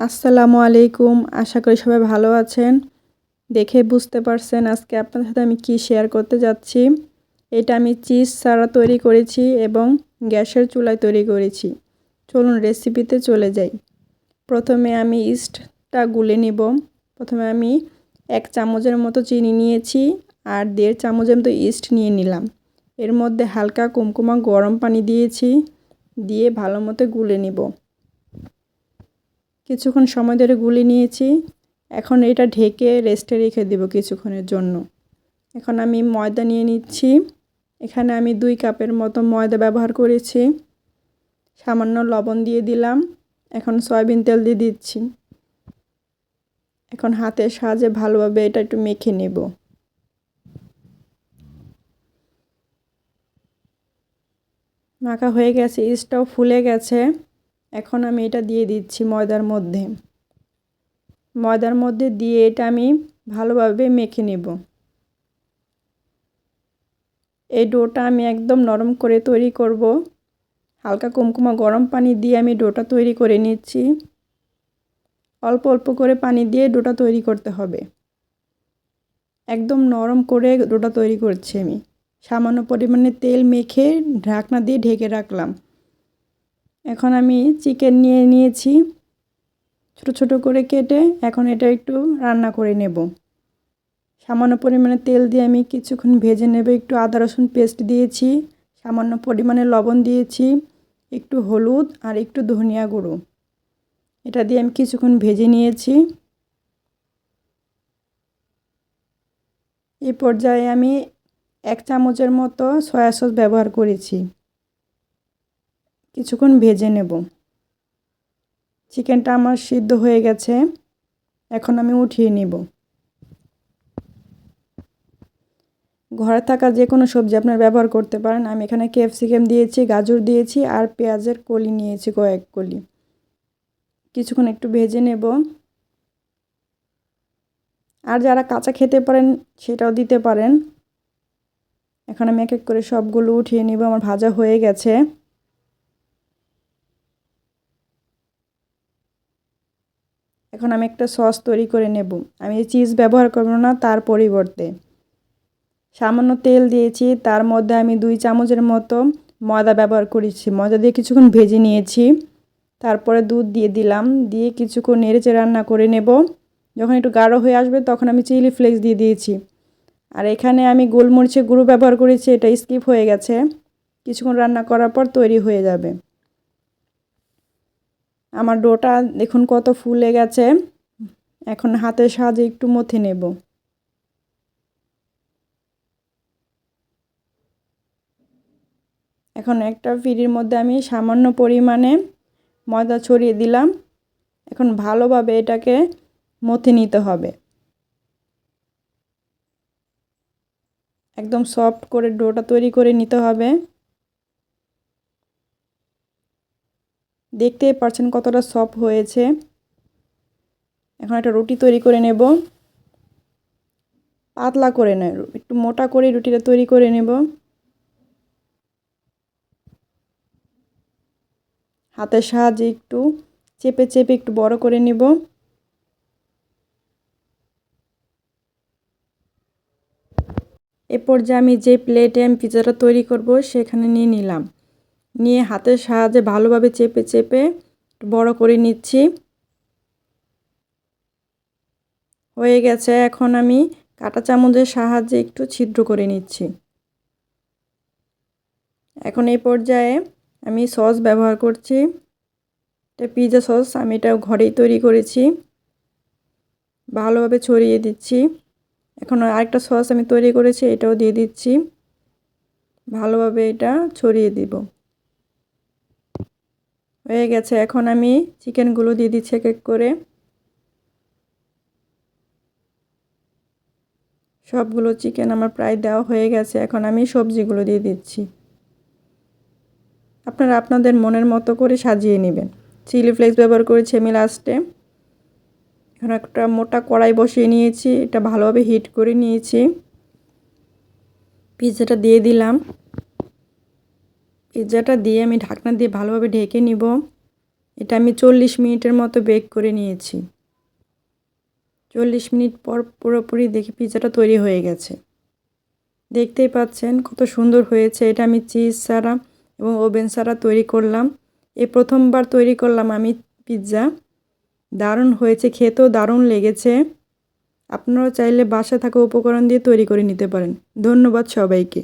আসসালামু আলাইকুম। আশা করি সবাই ভালো আছেন। দেখে বুঝতে পারছেন আজকে আপনাদের সাথে আমি কি শেয়ার করতে যাচ্ছি। এটা আমি চিজ ছাড়া তৈরি করেছি এবং গ্যাসের চুলায় তৈরি করেছি। চলুন রেসিপিতে চলে যাই। প্রথমে আমি ইস্টটা গুলে নিব। প্রথমে আমি এক চামচের মতো চিনি নিয়েছি আর দেড় চামচের মতো ইস্ট নিয়ে নিলাম। এর মধ্যে হালকা কুমকুমা গরম পানি দিয়েছি। দিয়ে ভালো মতো গুলে নিব। কিছুক্ষণ সময় ধরে গুলি নিয়েছি। এখন এটা ঢেকে রেস্টে রেখে দেব কিছুক্ষণের জন্য। এখন আমি ময়দা নিয়ে নিচ্ছি। এখানে আমি দুই কাপের মতো ময়দা ব্যবহার করেছি। সামান্য লবণ দিয়ে দিলাম। এখন সয়াবিন তেল দিয়ে দিচ্ছি। এখন হাতের সাহায্যে ভালোভাবে এটা একটু মেখে নেব। মাখা হয়ে গেছে ইস্টটাও ফুলে গেছে। এখন আমি এটা দিয়ে দিচ্ছি ময়দার মধ্যে। ময়দার মধ্যে দিয়ে এটা আমি ভালোভাবে মেখে নেব। এই ডোটা আমি একদম নরম করে তৈরি করব। হালকা কুমকুমা গরম পানি দিয়ে আমি ডোটা তৈরি করে নিচ্ছি। অল্প অল্প করে পানি দিয়ে ডোটা তৈরি করতে হবে। একদম নরম করে ডোটা তৈরি করছি আমি। সামান্য পরিমাণে তেল মেখে ঢাকনা দিয়ে ঢেকে রাখলাম। এখন আমি চিকেন নিয়ে নিয়েছি। ছোট ছোট করে কেটে এখন এটা একটু রান্না করে নেব। সামান্য পরিমাণে তেল দিয়ে আমি কিছুক্ষণ ভেজে নেব। একটু আদা, রসুন পেস্ট দিয়েছি, সামান্য পরিমাণে লবণ দিয়েছি, একটু হলুদ আর একটু ধনিয়া গুঁড়ো। এটা দিয়ে আমি কিছুক্ষণ ভেজে নিয়েছি। এই পর্যায়ে আমি এক চামচের মতো সয়া সস ব্যবহার করেছি। কিছুক্ষণ ভেজে নেব। চিকেনটা আমার সিদ্ধ হয়ে গেছে। এখন আমি উঠিয়ে নেব। ঘরে থাকা যে কোনো সবজি আপনার ব্যবহার করতে পারেন। আমি এখানে ক্যাপসিকাম দিয়েছি, গাজর দিয়েছি আর পেঁয়াজের কলি নিয়েছি, কয়েক কলি। কিছুক্ষণ একটু ভেজে নেব। আর যারা কাঁচা খেতে পারেন, সেটাও দিতে পারেন। এখন আমি এক এক করে সবগুলো উঠিয়ে নিব। আমার ভাজা হয়ে গেছে। এখন আমি একটা সস তৈরি করে নেব। আমি চিজ ব্যবহার করব না, তার পরিবর্তে। সামান্য তেল দিয়েছি, তার মধ্যে আমি দুই চামচের মতো ময়দা ব্যবহার করেছি। ময়দা দিয়ে কিছুক্ষণ ভেজে নিয়েছি। তারপরে দুধ দিয়ে দিলাম, দিয়ে কিছুক্ষণ নেড়েচে রান্না করে নেব। যখন একটু গাঢ় হয়ে আসবে, তখন আমি চিলি ফ্লেক্স দিয়ে দিয়েছি। আর এখানে আমি গোলমরিচের গুঁড়ো ব্যবহার করেছি, এটা স্কিপ হয়ে গেছে। কিছুক্ষণ রান্না করার পর তৈরি হয়ে যাবে। আমার ডোটা দেখুন কত ফুলে গেছে। এখন হাতের সাহায্যে একটু মথে নেব। এখন একটা ফিরির মধ্যে আমি সামান্য পরিমাণে ময়দা ছড়িয়ে দিলাম। এখন ভালোভাবে এটাকে মথে নিতে হবে। একদম সফট করে ডোটা তৈরি করে নিতে হবে। দেখতেই পারছেন কতটা সফট হয়েছে। এখন একটা রুটি তৈরি করে নেব। পাতলা করে নয় একটু মোটা করে রুটিটা তৈরি করে নেব। হাতের সাহায্যে একটু চেপে চেপে একটু বড় করে নেব। এরপর যে আমি যে প্লেটে আমি পিজাটা তৈরি করব, সেখানে নিয়ে নিলাম। নিয়ে হাতের সাহায্যে ভালোভাবে চেপে চেপে বড় করে নিচ্ছি। হয়ে গেছে, এখন আমি কাটা চামচের সাহায্যে একটু ছিদ্র করে নিচ্ছি। এখন এই পর্যায়ে আমি সস ব্যবহার করছি। এটা পিৎজা সস, আমি এটা ঘরেই তৈরি করেছি। ভালোভাবে ছড়িয়ে দিচ্ছি। এখন আরেকটা সস আমি তৈরি করেছি, এটাও দিয়ে দিচ্ছি। ভালোভাবে এটা ছড়িয়ে দিব। হয়ে গেছে। এখন আমি চিকেনগুলো দিয়ে দিচ্ছি এক এক করে। সবগুলো চিকেন আমার প্রায় দেওয়া হয়ে গেছে। এখন আমি সবজিগুলো দিয়ে দিচ্ছি। আপনারা আপনাদের মনের মতো করে সাজিয়ে নেবেন। চিলি ফ্লেক্স ব্যবহার করেছি আমি লাস্টে। এখন একটা মোটা কড়াই বসিয়ে নিয়েছি। এটা ভালোভাবে হিট করে নিয়েছি। পিৎজাটা দিয়ে দিলাম। পিৎজাটা দিয়ে আমি ঢাকনা দিয়ে ভালোভাবে ঢেকে নিব। এটা আমি চল্লিশ মিনিটের মতো বেক করে নিয়েছি। চল্লিশ মিনিট পর পুরোপুরি দেখি পিৎজাটা তৈরি হয়ে গেছে। দেখতেই পাচ্ছেন কত সুন্দর হয়েছে। এটা আমি চিজ সারা এবং ওভেন সারা তৈরি করলাম। এই প্রথমবার তৈরি করলাম আমি পিৎজা দারুণ হয়েছে, খেতেও দারুণ লেগেছে। আপনারাও চাইলে বাসা থাকা উপকরণ দিয়ে তৈরি করে নিতে পারেন। ধন্যবাদ সবাইকে।